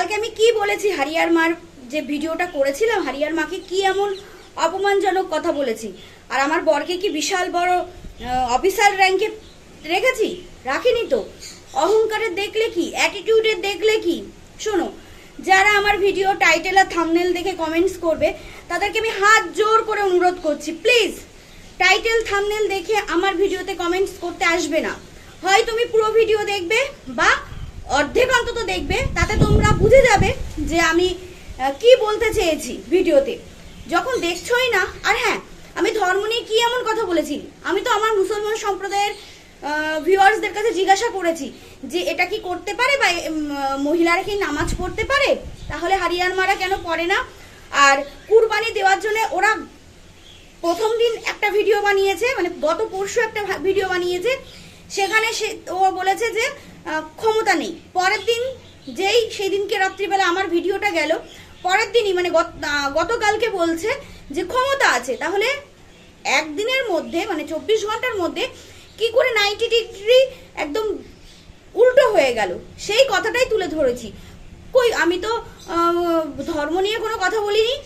কালকে আমি কি বলেছি হারিয়ার মার যে ভিডিওটা করেছিলাম, হারিয়ার মাকে কি এমন অপমানজনক কথা বলেছি? আর আমার বরকে কি বিশাল বড় অফিসার র্যাঙ্কে রেখেছি? রাখিনি তো। অহংকারের দেখলে কি? অ্যাটিটিউডের দেখলে কি? শোনো, যারা আমার ভিডিও টাইটেল আর থামনেল দেখে কমেন্টস করবে, তাদেরকে আমি হাত জোর করে অনুরোধ করছি। প্লিজ টাইটেল থামনেল দেখে আমার ভিডিওতে কমেন্টস করতে আসবে না। হয় তুমি পুরো ভিডিও দেখবে বা অর্ধেক অন্তত দেখবে, তাতে তোমরা বুঝে যাবে যে আমি কি বলতে চেয়েছি ভিডিওতে। যখন দেখছোই না, আর হ্যাঁ আমি ধর্ম নিয়ে কি এমন কথা বলেছি? আমি তো আমার মুসলমান সম্প্রদায়ের ভিউয়ার্সদের কাছে জিজ্ঞাসা করেছি যে এটা কি করতে পারে বা মহিলারা কি নামাজ পড়তে পারে? তাহলে হারিয়ান মারা কেন পড়ে না? আর কুরবানি দেওয়ার জন্য ওরা প্রথম দিন একটা ভিডিও বানিয়েছে মানে গত পরশু একটা ভিডিও বানিয়েছে। সেখানে সে, ও বলেছে যে ক্ষমতা নেই। পরের দিন যেই সেই দিনকে রাত্রিবেলা আমার ভিডিওটা গেল, পরের দিনই মানে গত- গতকালকে বলছে যে ক্ষমতা আছে। তাহলে একদিনের মধ্যে মানে চব্বিশ ঘণ্টার মধ্যে কি করে নাইনটি ডিগ্রি একদম উল্টো হয়ে গেল? সেই কথাটাই তুলে ধরেছি। কই, আমি তো ধর্ম নিয়ে কোনো কথা বলিনি।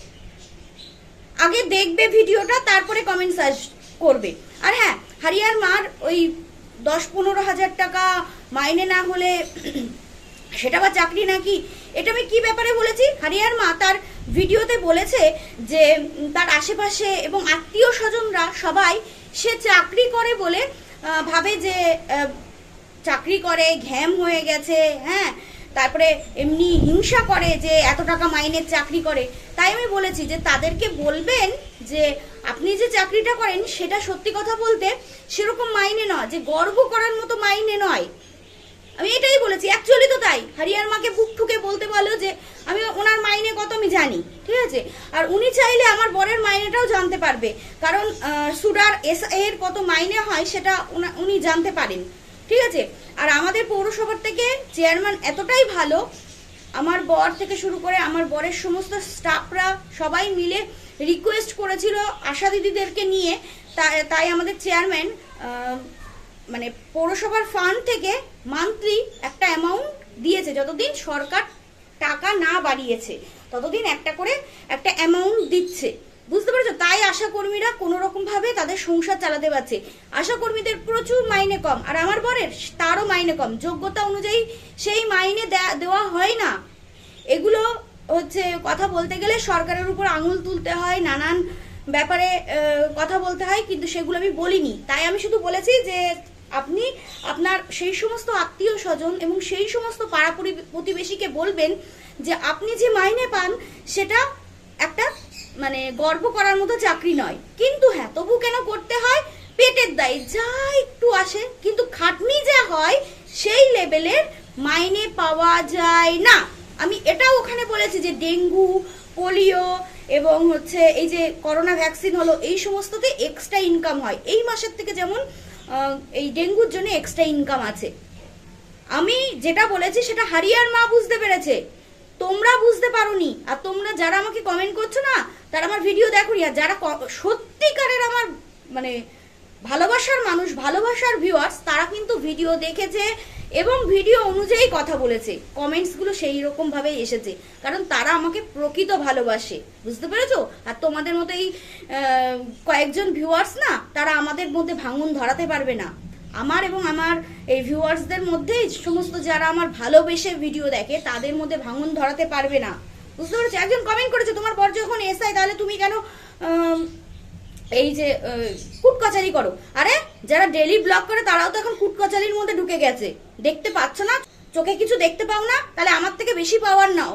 আগে দেখবে ভিডিওটা, তারপরে কমেন্টস আস, করবে। আর হ্যাঁ হারিয়ার মার ওই দশ পনেরো হাজার টাকা মাইনে না হলে সেটা বা চাকরি নাকি? এটা আমি কি ব্যাপারে বলেছি? হারিয়ার মা তার ভিডিওতে বলেছে যে তার আশেপাশে এবং আত্মীয় স্বজনরা সবাই সে চাকরি করে বলে ভাবে যে চাকরি করে, ঘ্যাম হয়ে গেছে হ্যাঁ? তারপরে এমনি হিংসা করে যে, এত টাকা মাইনের চাকরি করে। তাই আমি বলেছি যে, তাদেরকে বলবেন যে, আপনি যে চাকরিটা করেন, সেটা সত্যি কথা বলতে সেরকম মাইনে নয়, যে গর্ব করার মতো মাইনে নয়। আমি এটাই বলেছি অ্যাকচুয়ালি তো তাই। হারিয়ার মাকে বুক ঠুকে বলতে বলো যে, আমি ওনার মাইনে কত আমি জানি, ঠিক আছে? আর উনি চাইলে আমার বরের মাইনেটাও জানতে পারবে, কারণ সুডার এস, এর কত মাইনে হয় সেটা উনি জানতে পারেন, ঠিক আছে? আর আমাদের পৌরসভার থেকে চেয়ারম্যান এতটাই ভালো, আমার বর থেকে শুরু করে আমার বরের সমস্ত স্টাফরা সবাই মিলে রিকোয়েস্ট করেছিল আশা দিদিদেরকে নিয়ে তাই আমাদের চেয়ারম্যান মানে পৌরসভার ফান্ড থেকে মান্থলি একটা অ্যামাউন্ট দিয়েছে, যতদিন সরকার টাকা না বাড়িয়েছে, ততদিন একটা করে একটা অ্যামাউন্ট দিচ্ছে। বুঝতে পারছ? তাই আশাকর্মীরা কোনো রকমভাবে তাদের সংসার চালাতে পারছে। আশাকর্মীদের প্রচুর মাইনে কম, আর আমার বরের তারও মাইনে কম। যোগ্যতা অনুযায়ী সেই মাইনে দেওয়া হয় না। এগুলো হচ্ছে কথা বলতে গেলে সরকারের উপর আঙুল তুলতে হয়, নানান ব্যাপারে কথা বলতে হয়, কিন্তু সেগুলো আমি বলিনি। তাই আমি শুধু বলেছি যে আপনি আপনার সেই সমস্ত আত্মীয় স্বজন এবং সেই সমস্ত পাড়া প্রতিবেশীকে বলবেন যে আপনি যে মাইনে পান, সেটা একটা মানে গর্ব করার মতো চাকরি নয়। কিন্তু হ্যাঁ তবু কেন করতে হয়? পেটের দায় যা একটু আসে, কিন্তু খাটনি যা হয়, সেই লেভেলের মাইনে পাওয়া যায় না। আমি এটাও ওখানে বলেছি যে ডেঙ্গু, পোলিও এবং হচ্ছে এই যে করোনা ভ্যাকসিন হলো, এই সমস্ততে এক্সট্রা ইনকাম হয়। এই মাসের থেকে যেমন এই ডেঙ্গুর জন্য এক্সট্রা ইনকাম আছে। আমি যেটা বলেছি সেটা হারিয়ার মা বুঝতে পেরেছে। তোমরা বুঝতে পারোনি, আর তোমরা যারা আমাকে কমেন্ট করছ না, তারা আমার ভিডিও দেখোনি, আর যারা সত্যিকারের আমার মানে ভালোবাসার মানুষ, ভালোবাসার ভিউয়ার্স তারা কিন্তু ভিডিও দেখেছে এবং ভিডিও অনুযায়ী কথা বলেছে। কমেন্টসগুলো সেই রকম ভাবে এসেছে। কারণ তারা আমাকে প্রকৃত ভালোবাসে। বুঝতে পেরেছ? আর তোমাদের মতো এই কয়েকজন ভিউয়ার্স না, তারা আমাদের মধ্যে ভাঙন ধরাতে পারবে না। আমার এবং আমার এই ভিউয়ার্সদের মধ্যে সমস্ত যারা আমার ভালোবেসে ভিডিও দেখে, তাদের মধ্যে ভাঙন ধরাতে পারবে না। বুঝতে পেরেছ? একজন কমেন্ট করেছে, তোমার বর যখন এসআই তাহলে তুমি কেন এই যে আহ, কুট কাচারি করো। আরে যারা ডেলি ব্লগ করে তারাও তো এখন কুট কাচারির মধ্যে ঢুকে গেছে। দেখতে পাচ্ছ না? চোখে কিছু দেখতে পাও না? তাহলে আমার থেকে বেশি পাওয়ার নাও।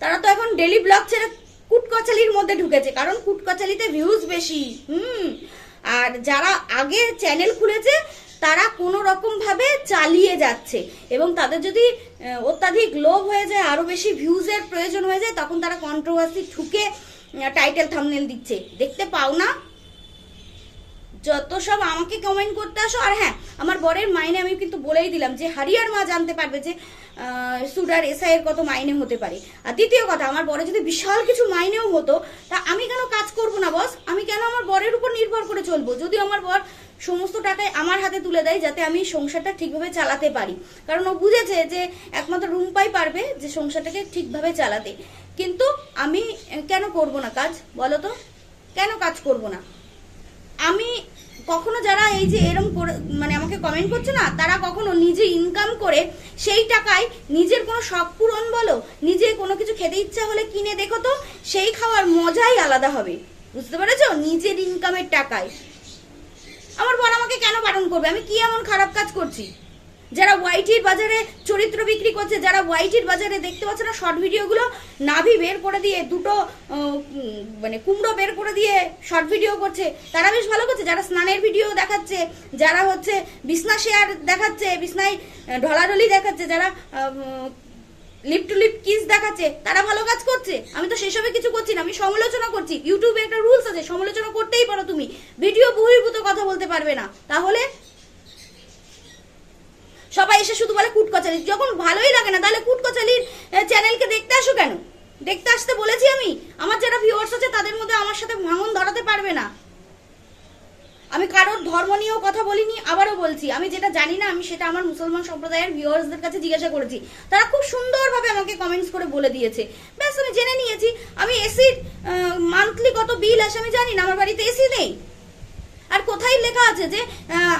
তারা তো এখন ডেলি ব্লগ ছেড়ে কুট মধ্যে ঢুকেছে কারণ কুট কাচালিতে ভিউজ বেশি। হুম। আর যারা আগে চ্যানেল খুলেছে তারা কোনো রকম ভাবে চালিয়ে যাচ্ছে। এবং তাদের যদি অত্যাধিক লোভ হয়ে যায় আরও বেশি ভিউজের প্রয়োজন হয়ে যায় তখন তারা কন্ট্রোভার্সি ঠুকে টাইটেল থামনেল দিচ্ছে। দেখতে পাও না? যত সব আমাকে কমেন্ট করতে আসো, আর হ্যাঁ আমার বরের মাইনে আমি কিন্তু বলেই দিলাম যে হারিয়ার মা জানতে পারবে যে সুডার এসআই এর কত মাইনে হতে পারে। আর দ্বিতীয় কথা, আমার বরে যদি বিশাল কিছু মাইনেও হতো, তা আমি কেন কাজ করব না বস আমি কেন আমার বরের উপর নির্ভর করে চলবো? যদি আমার বর সমস্ত টাকাই আমার হাতে তুলে দেয়, যাতে আমি সংসারটা ঠিকভাবে চালাতে পারি। কারণ ও বুঝেছে যে, একমাত্র রুম্পাই পারবে যে সংসারটাকে ঠিকভাবে চালাতে। কিন্তু আমি কেন করব না কাজ, বলো তো? কেন কাজ করব না? আমি কখনো যারা এই যে এরম করে মানে আমাকে কমেন্ট করছে না, তারা কখনো নিজে ইনকাম করে সেই টাকায় নিজের কোনো শখ পূরণ বলো, নিজে কোনো কিছু খেতে ইচ্ছা হলে কিনে দেখো তো, সেই খাওয়ার মজাই আলাদা হবে। বুঝতে পেরেছ? নিজের ইনকামের টাকায়। আমার বর আমাকে কেন বারণ করবে? আমি কি এমন খারাপ কাজ করছি? যারা ওয়াইটির বাজারে চরিত্র বিক্রি করছে, যারা ওয়াইটির বাজারে দেখতে পাচ্ছে না, শর্ট ভিডিওগুলো, নাভি বের করে দিয়ে, দুটো মানে কুমড়ো বের করে দিয়ে শর্ট ভিডিও করছে, তারা বেশ ভালো করছে। যারা স্নানের ভিডিও দেখাচ্ছে, যারা হচ্ছে বিছনা শেয়ার দেখাচ্ছে, বিছনায় ঢলাঢলি দেখাচ্ছে, যারা লিপ টু লিপ কিস দেখাচ্ছে, তারা ভালো কাজ করছে। আমি তো সেসবে কিছু করছি না, আমি সমালোচনা করছি। ইউটিউবে একটা রুলস আছে, সমালোচনা করতেই পারো তুমি। ভিডিও বহির্ভূত কথা বলতে পারবে না। তাহলে সবাই এসে শুধু বলে কুটকচালি। যখন ভালোই লাগে না, তাহলে কুটকচালির চ্যানেলকে দেখতে আসো কেন? দেখতে আসতে বলেছি আমি। আমার যারা ভিউয়ার্স আছে, তাদের মধ্যে আমার সাথে ভাঙন ধরাতে পারবে না। আমি কারোর ধর্ম নিয়েও কথা বলিনি, আবারও বলছি। আমি যেটা জানি না, আমি সেটা আমার মুসলমান সম্প্রদায়ের ভিউয়ার্সদের কাছে জিজ্ঞাসা করেছি। তারা খুব সুন্দরভাবে আমাকে কমেন্টস করে বলে দিয়েছে। ব্যাস, আমি জেনে নিয়েছি। আমি এসির মান্থলি কত বিল আসে আমি জানি না, আমার বাড়িতে এসি নেই। আর কোথায় লেখা আছে যে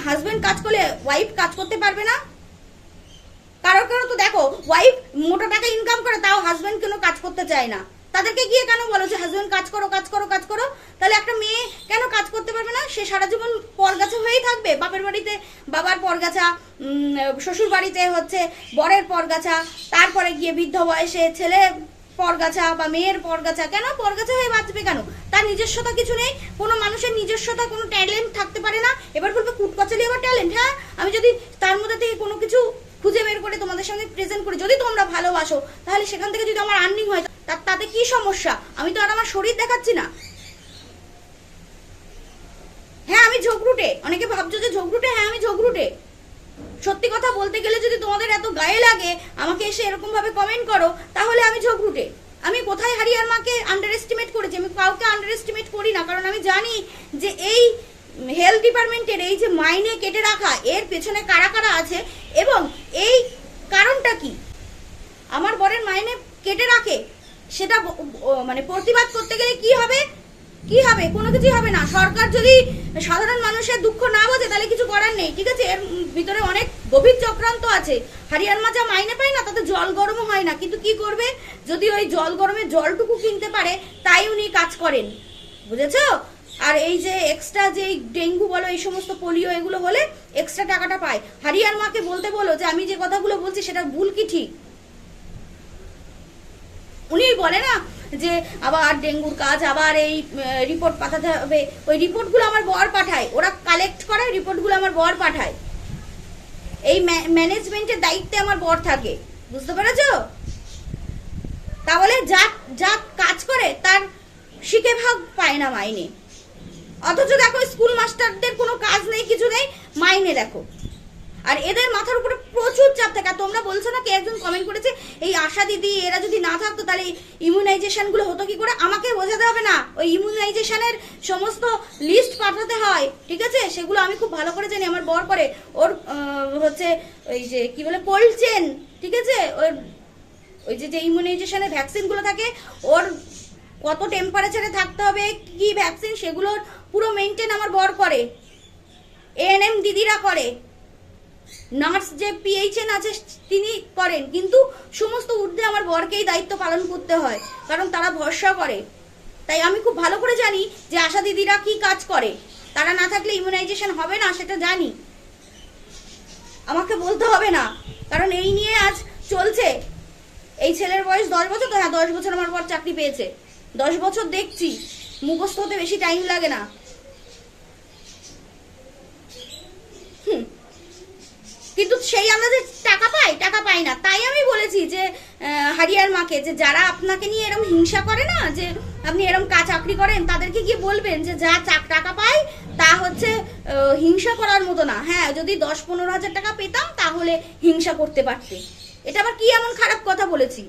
হাজবেন্ড কাজ করলে ওয়াইফ কাজ করতে পারবে না? কারোর কারও তো দেখো ওয়াইফ মোটা টাকা ইনকাম করে, তাও হাজব্যান্ড কেন কাজ করতে চায় না? তাদেরকে গিয়ে কেন বলো যে হাজবেন্ড কাজ করো কাজ করো কাজ করো তাহলে একটা মেয়ে কেন কাজ করতে পারবে না? সে সারা জীবন পরগাছা হয়েই থাকবে। বাপের বাড়িতে বাবার পরগাছা শ্বশুর বাড়িতে হচ্ছে বরের পরগাছা, তারপরে গিয়ে বৃদ্ধ বয়সে ছেলে পরগাছা বা মেয়ের পরগাছা, কেন পরগাছা হয়ে বাঁচবে কেন? তার নিজস্বতা কিছু নেই। কোনো মানুষের নিজস্বতা, কোনো ট্যালেন্ট থাকতে পারে না। এবার বলবে, কুটকচালি আবার ট্যালেন্ট হ্যাঁ? আমি যদি তার মধ্যে থেকে কোনো কিছু খুঁজে বের করে তোমাদের সঙ্গে প্রেজেন্ট করি যদি তোমরা ভালোবাসো, তাহলে সেখান থেকে যদি আমার আর্নিং হয়, তা, তাতে কি সমস্যা? আমি তো আর আমার শরীর দেখাচ্ছি না। হ্যাঁ আমি ঝগড়ুটে। অনেকে ভাবছ যে ঝগড়ুটে? হ্যাঁ আমি ঝগড়ুটে। সত্যি কথা বলতে গেলে যদি তোমাদের এত গায়ে লাগে, আমাকে এসে এরকম ভাবে কমেন্ট করো, তাহলে আমি ঝগড়ুটে। আমি কোথায় হারিয়ার মাকে আন্ডার এস্টিমেট করেছি? আমি কাউকে আন্ডার এস্টিমেট করি না, কারণ আমি জানি যে এই হেলথ ডিপার্টমেন্টের এই যে মাইনে কেটে রাখা, এর পেছনে কারা কারা আছে, এবং এই কারণটা কি আমার বরের মাইনে কেটে রাখে সেটা ব- ব- মানে প্রতিবাদ করতে গেলে কি হবে? কি হবে? কোনো কিছুই হবে না। সরকার যদি সাধারণ মানুষের দুঃখ না বোঝে, তাহলে কিছু করার নেই, ঠিক আছে? এর ভিতরে অনেক গভীর চক্রান্ত আছে। হারিয়ার মাজা মাইনে পায় না, তাতে জল গরমও হয় না। কিন্তু কি করবে? যদি ওই জল গরমে জলটুকু কিনতে পারে, তাই উনি কাজ করেন। বুঝেছ? আর এই যে এক্সট্রা যে ডেঙ্গু বলো, এই সমস্ত পোলিও এগুলো হলে এক্সট্রা টাকাটা পায়। হারিয়ার মাকে বলতে বলো যে, আমি যে কথাগুলো বলছি সেটা ভুল কি ঠিক? উনি বলে না যে আবার ডেঙ্গুর কাজ, আবার এই রিপোর্ট পাঠাতে হবে। ওই রিপোর্টগুলো আমার বর পাঠায়। ওরা কালেক্ট করে রিপোর্টগুলো আমার বর পাঠায়। এই ম্যানেজমেন্টের দায়িত্বে আমার বর থাকে। বুঝতে পেরেছ? তাহলে যা যা কাজ করে, তার শিখে ভাগ পায় না মাইনে। অথচ দেখো স্কুল মাস্টারদের কোনো কাজ নেই, কিছু নেই, মাইনে দেখো। আর এদের মাথার উপরে প্রচুর চাপ থাকে। আর তোমরা বলছো না কে একজন কমেন্ট করেছে, এই আশা দিদি, এরা যদি না থাকতো তাহলে ইমিউনাইজেশনগুলো হতো কি করে? আমাকে বোঝাতে হবে না। ওই ইমিউনাইজেশনের সমস্ত লিস্ট পাঠাতে হয়, ঠিক আছে? সেগুলো আমি খুব ভালো করে জানি। আমার বর করে, ওর হচ্ছে ওই যে কি বলে কোল্ড চেন ঠিক আছে? ওর, ওই যে যে ইমিউনাইজেশনের ভ্যাকসিনগুলো থাকে, ওর কত টেম্পারেচারে থাকতে হবে, কি ভ্যাকসিন সেগুলোর পুরো মেনটেন আমার বর করে। এএনএম দিদিরা করে। নার্স যে পিএইচএন আছে, তিনি করেন। কিন্তু সমস্ত ঊর্ধ্বে আমার বরকেই দায়িত্ব পালন করতে হয়, কারণ তারা ভরসা করে। তাই আমি খুব ভালো করে জানি যে আশা দিদিরা কি কাজ করে। তারা না থাকলে ইমিউনাইজেশন হবে না, সেটা জানি। আমাকে বলতে হবে না, কারণ এই নিয়ে আজ চলছে। এই ছেলের বয়স দশ বছর, তো হ্যাঁ দশ বছর আমার বর চাকরি পেয়েছে। দশ বছর দেখছি, মুখস্থ হতে বেশি টাইম লাগে না। কিন্তু সেই আমরা যে টাকা পাই টাকা পাই না। তাই আমি বলেছি যে হারিয়ার মাকে, যে যারা আপনাকে নিয়ে এরকম হিংসা করে না, যে আপনি এরকম কাজ চাকরি করেন, তাদেরকে গিয়ে বলবেন যে যা চাক টাকা পাই, তা হচ্ছে হিংসা করার মতো না। হ্যাঁ যদি দশ পনেরো হাজার টাকা পেতাম, তাহলে হিংসা করতে পারতে। এটা আবার কি এমন খারাপ কথা বলেছি?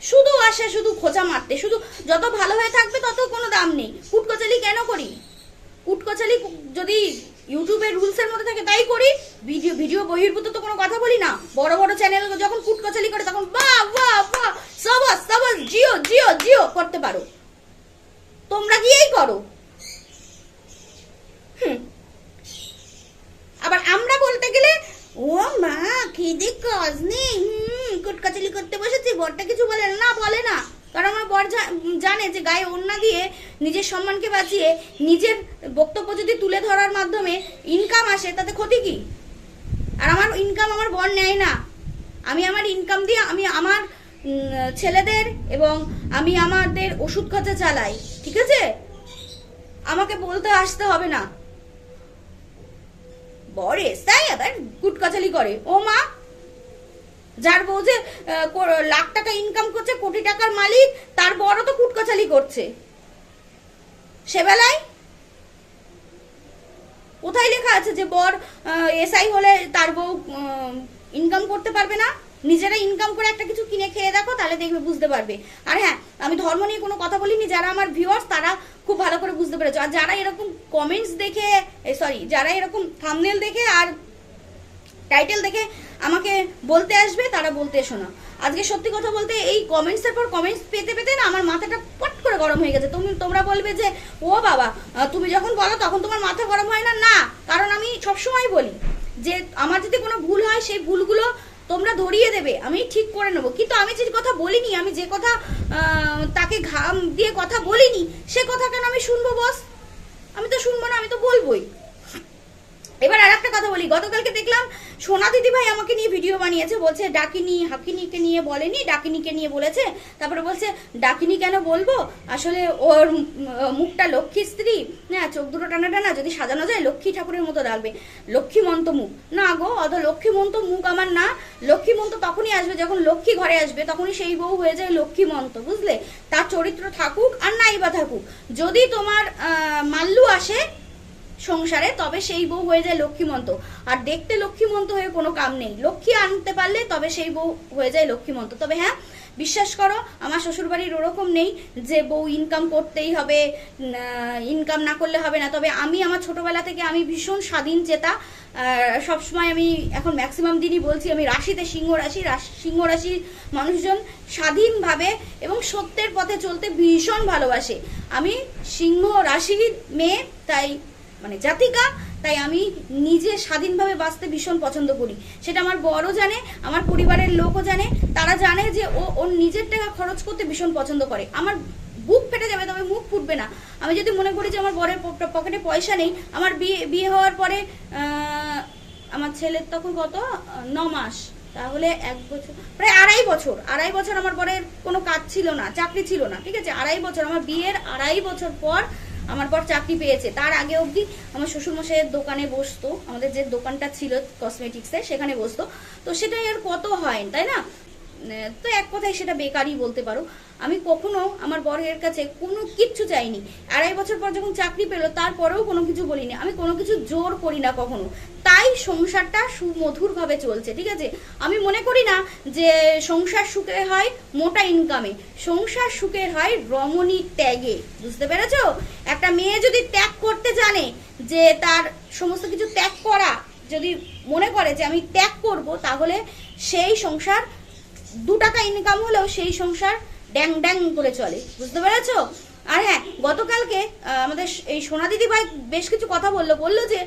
শুধু আসে, শুধু খোঁচা মারতে, শুধু যত ভালো হয়ে থাকবে, তত কোনো দাম নেই। কুটকচালি কেন করি? কুটকচালি যদি ইউটিউবের রুলসের মধ্যে থাকে তাই করি। ভিডিও ভিডিও বহির্ভূত তো কোনো কথা বলি না। বড় বড় চ্যানেল যখন কুটকচালি করে তখন বাহ বাহ বাহ সবাস সবাস, জিও জিও জিও করতে পারো। তোমরা গিয়েই করো। আবার আমরা বলতে গেলে, ও মা, খিদে কাজ নেই হুম, কুটকাচালি করতে বসেছি। বরটা কিছু বলে না বলে না। কারণ আমার বর জানে যে গায়ে ওড়না দিয়ে নিজের সম্মানকে বাঁচিয়ে নিজের বক্তব্য যদি তুলে ধরার মাধ্যমে ইনকাম আসে, তাতে ক্ষতি কি? আর আমার ইনকাম আমার বর নেয় না। আমি আমার ইনকাম দিয়ে আমি আমার ছেলেদের এবং আমি আমাদের ওষুধ খরচা চালাই, ঠিক আছে? আমাকে বলতে আসতে হবে না। বরে তাই আবার কুটকাচালি করে। ও মা যার বউ যে লাখ টাকা ইনকাম করছে, কোটি টাকার মালিক, তার বড় তো কুটকাচালি করছে। সে বেলায় কোথায় লেখা আছে যে বর এসআই হলে তার বউ ইনকাম করতে পারবে না? নিজেরা ইনকাম করে একটা কিছু কিনে খেয়ে দেখো, তাহলে দেখবে বুঝতে পারবে। আর হ্যাঁ আমি ধর্ম নিয়ে কোনো কথা বলিনি, যারা আমার ভিউয়ার্স তারা খুব ভালো করে বুঝতে পেরেছ। আর যারা এরকম কমেন্টস দেখে সরি যারা এরকম থামনেল দেখে আর টাইটেল দেখে আমাকে বলতে আসবে, তারা বলতে এসো না। আজকে সত্যি কথা বলতে এই কমেন্টসের পর কমেন্টস পেতে পেতে না আমার মাথাটা পট করে গরম হয়ে গেছে। তুমি, তোমরা বলবে যে, ও বাবা তুমি যখন বলো তখন তোমার মাথা গরম হয় না? না, কারণ আমি সবসময় বলি যে, আমার যদি কোনো ভুল হয় সেই ভুলগুলো তোমরা ধরিয়ে দেবে, আমি ঠিক করে নেব। কিন্তু আমি যে কথা বলিনি, আমি যে কথা তাকে ঘাম দিয়ে কথা বলিনি, সে কথা কেন আমি শুনব বস আমি তো শুনব না, আমি তো বলবোই। এবার আর একটা কথা বলি। গতকালকে দেখলাম সোনা দিদি ভাই আমাকে নিয়ে ভিডিও বানিয়েছে, বলছে, ডাকিনি, হাকিনিকে নিয়ে বলেনি, ডাকিনিকে নিয়ে বলেছে। তারপরে বলছে, ডাকিনি কেন বলব? আসলে ওর মুখটা লক্ষ্মী স্ত্রী। হ্যাঁ চোখ দুটো টানা টানা, যদি সাজানো যায় লক্ষ্মী ঠাকুরের মতো লাগবে লক্ষ্মীমন্ত মুখ। না গো, অত লক্ষ্মীমন্ত মুখ আমার না। লক্ষ্মীমন্ত তখনই আসবে, যখন লক্ষ্মী ঘরে আসবে, তখনই সেই বউ হয়ে যায় লক্ষ্মীমন্ত, বুঝলে? তার চরিত্র থাকুক আর নাই বা থাকুক। যদি তোমার মাল্লু আসে সংসারে, তবে সেই বউ হয়ে যায় লক্ষ্মীমন্ত। আর দেখতে লক্ষ্মীমন্ত হয়ে কোনো কাম নেই। লক্ষ্মী আনতে পারলে তবে সেই বউ হয়ে যায় লক্ষ্মীমন্ত। তবে হ্যাঁ বিশ্বাস করো, আমার শ্বশুরবাড়ির ওরকম নেই যে বউ ইনকাম করতেই হবে ইনকাম না করলে হবে না। তবে আমি আমার ছোটবেলা থেকে আমি ভীষণ স্বাধীন চেতা। সবসময় আমি এখন ম্যাক্সিমাম দিনই বলছি, আমি রাশিতে সিংহ রাশি, রাশি- সিংহ রাশির মানুষজন স্বাধীনভাবে এবং সত্যের পথে চলতে ভীষণ ভালোবাসে। আমি সিংহ রাশির মেয়ে, তাই মানে জাতিকা, তাই আমি নিজে স্বাধীনভাবে বাঁচতে ভীষণ পছন্দ করি। সেটা আমার বড় জানে, আমার পরিবারের লোকও জানে, তারা জানে যে ও, ওর নিজের টাকা খরচ করতে ভীষণ পছন্দ করে। আমার বুক ফেটে যাবে, তবে মুখ ফুটবে না। আমি যদি মনে করি যে আমার বরের পকেটে পয়সা নেই, আমার বিয়ে বিয়ে হওয়ার পরে আমার ছেলের তখন কত? ন মাস। তাহলে এক বছর, প্রায় আড়াই বছর। আড়াই বছর আমার বরের কোনো কাজ ছিল না, চাকরি ছিল না, ঠিক আছে? আড়াই বছর, আমার বিয়ের আড়াই বছর পর আমার পর চাকরি পেয়েছে। তার আগে অবধি আমার শ্বশুরমশাইয়ের দোকানে বসতো। আমাদের যে দোকানটা ছিল কসমেটিক্সে সেখানে বসতো। তো সেটাই আর কত হয়, তাই না? তো এক কথায় সেটা বেকারই বলতে পারো। আমি কখনো আমার বরের কাছে কোনো কিচ্ছু চাইনি। আড়াই বছর পর যখন চাকরি পেল, তারপরেও কোনো কিছু বলিনি। আমি কোনো কিছু জোর করি না কখনো। তাই সংসারটা সুমধুরভাবে চলছে, ঠিক আছে? আমি মনে করি না যে সংসার সুখে হয়, মোটা ইনকামে সংসার সুখের হয় রমণী ত্যাগে, বুঝতে পেরেছ? একটা মেয়ে যদি ত্যাগ করতে জানে যে তার সমস্ত কিছু ত্যাগ করা, যদি মনে করে যে আমি ত্যাগ করব, তাহলে সেই সংসার দু টাকা ইনকাম হলেও সেই সংসার ড্যাং ড্যাং করে চলে বুঝতে পেরেছ? আর হ্যাঁ গতকালকে আমাদের এই সোনা দিদি ভাই বেশ কিছু কথা বলল বলল যে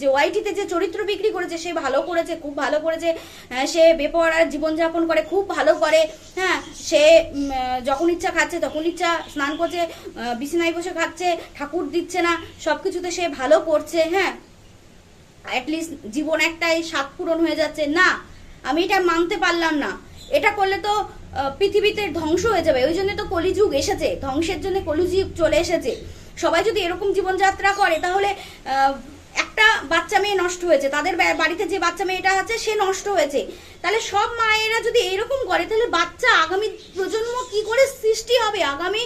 যে ওয়াইটিতে যে চরিত্র বিক্রি করেছে সে ভালো করেছে খুব ভালো করেছে আহ, সে বেপরার জীবনযাপন করে খুব ভালো করে হ্যাঁ সে যখন ইচ্ছা খাচ্ছে তখন ইচ্ছা স্নান করছে বিছানায় বসে খাচ্ছে ঠাকুর দিচ্ছে না সব কিছুতে সে ভালো করছে হ্যাঁ। অ্যাটলিস্ট জীবন একটাই স্বাদ পূরণ হয়ে যাচ্ছে। না আমি এটা মানতে পারলাম না। এটা করলে তো পৃথিবীতে ধ্বংস হয়ে যাবে। ওই জন্য তো কলিযুগ এসেছে। ধ্বংসের জন্য কলিযুগ চলে এসেছে। সবাই যদি এরকম জীবনযাত্রা করে, তাহলে একটা বাচ্চা মেয়ে নষ্ট হয়েছে। তাদের বাড়িতে যে বাচ্চা মেয়েটা আছে, সে নষ্ট হয়েছে। তাহলে সব মায়েরা যদি এরকম করে, তাহলে বাচ্চা আগামী প্রজন্ম কি করে সৃষ্টি হবে? আগামী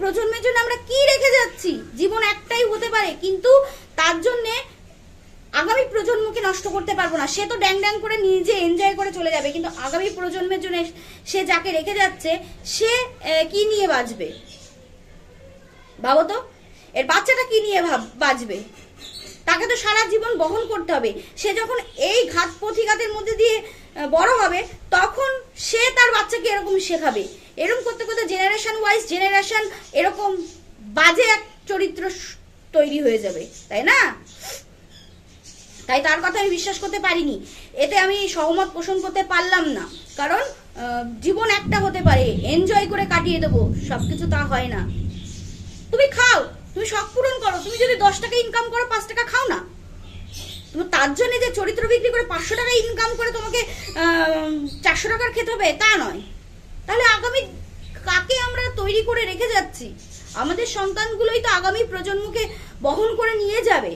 প্রজন্মের জন্য আমরা কি রেখে যাচ্ছি? জীবন একটাই হতে পারে। কিন্তু তার জন্যে আগামী প্রজন্মকে নষ্ট করতে পারব না। সে তো ড্যাং ড্যাং করে নিজে এনজয় করে চলে যাবে, কিন্তু আগামী প্রজন্মের জন্য সে যাকে রেখে যাচ্ছে, সে কি নিয়ে বাঁচবে? ভাবো তো। এর বাচ্চাটা কি নিয়ে ভাব, বাঁচবে? তাকে তো সারা জীবন বহন করতে হবে। সে যখন এই ঘাত প্রতিঘাতের মধ্যে দিয়ে বড় হবে, তখন সে তার বাচ্চাকে এরকম শেখাবে। এরকম করতে করতে জেনারেশন ওয়াইজ জেনারেশন এরকম বাজে এক চরিত্র তৈরি হয়ে যাবে। তাই না? তাই তার কথা আমি বিশ্বাস করতে পারিনি। এতে আমি সহমত পোষণ করতে পারলাম না। কারণ জীবন একটা হতে পারে। এনজয় করে কাটিয়ে দেবো। সবকিছু তা হয় না। তুমি খাও। তুমি শখ পূরণ করো। তুমি যদি দশ টাকা ইনকাম করো, পাঁচ টাকা খাও না। তুমি তার জন্য যে চরিত্র বিক্রি করে পাঁচশো টাকা ইনকাম করে তোমাকে চারশো টাকার খেতে হবে, তা নয়। তাহলে আগামী কাকে আমরা তৈরি করে রেখে যাচ্ছি? আমাদের সন্তানগুলোই তো আগামী প্রজন্মকে বহন করে নিয়ে যাবে।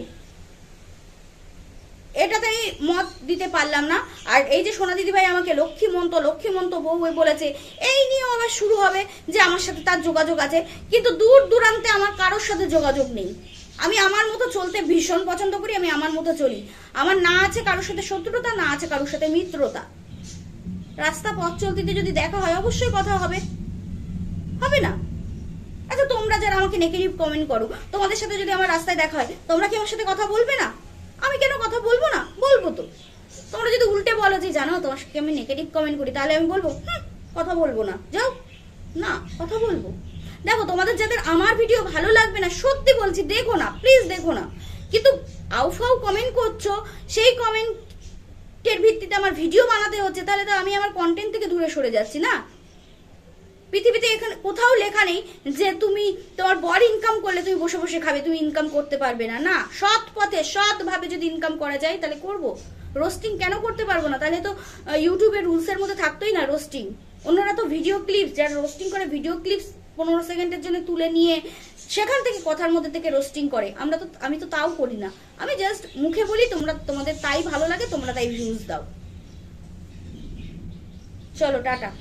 এটাতে আমি মত দিতে পারলাম না। আর এই যে সোনা দিদি ভাই আমাকে লক্ষ্মীমন্ত লক্ষ্মীমন্ত বউ হয়ে বলেছে, এই নিয়েও আবার শুরু হবে যে আমার সাথে তার যোগাযোগ আছে। কিন্তু দূর দূরান্তে আমার কারোর সাথে যোগাযোগ নেই। আমি আমার মতো চলতে ভীষণ পছন্দ করি, আমি আমার মতো চলি। আমার না আছে কারোর সাথে শত্রুতা, না আছে কারোর সাথে মিত্রতা। রাস্তা পথ চলতিতে যদি দেখা হয়, অবশ্যই কথা হবে। হবে না। আচ্ছা তোমরা যারা আমাকে নেগেটিভ কমেন্ট করো, তোমাদের সাথে যদি আমার রাস্তায় দেখা হয়, তোমরা কি আমার সাথে কথা বলবে না? আমি কেন কথা বলব না? বলব তো। তোমরা যদি উল্টে বলো যে, জানো, তোমার সাথে আমি নেগেটিভ কমেন্ট করি, তাহলে আমি বলব কথা বলব না। যাও। না, কথা বলব। দেখো, তোমাদের যাদের আমার ভিডিও ভালো লাগবে না, সত্যি বলছি, দেখো না প্লিজ দেখো না। কিন্তু আউফাউ কমেন্ট করছ, সেই কমেন্টের ভিত্তিতে আমার ভিডিও বানাতে হচ্ছে, তাহলে তো আমি আমার কন্টেন্ট থেকে দূরে সরে যাচ্ছি, না? পৃথিবীতে এখানে কোথাও লেখা নেই যে তুমি তোমার বর ইনকাম করলে তুমি বসে বসে খাবে, তুমি ইনকাম করতে পারবে না। না, সৎ পথে সৎ ভাবে যদি ইনকাম করা যায়, তাহলে করব। রোস্টিং কেন করতে পারব না? তাহলে তো ইউটিউবের রুলসের মধ্যে থাকতোই না রোস্টিং অন্যরা তো ভিডিও ক্লিপস যারা রোস্টিং করে ভিডিও ক্লিপস পনেরো সেকেন্ডের জন্য তুলে নিয়ে সেখান থেকে কথার মধ্যে থেকে রোস্টিং করে। আমরা তো, আমি তো তাও করি না। আমি জাস্ট মুখে বলি, তোমরা, তোমাদের তাই ভালো লাগে, তোমরা তাই ভিউজ দাও। চলো, টাটা।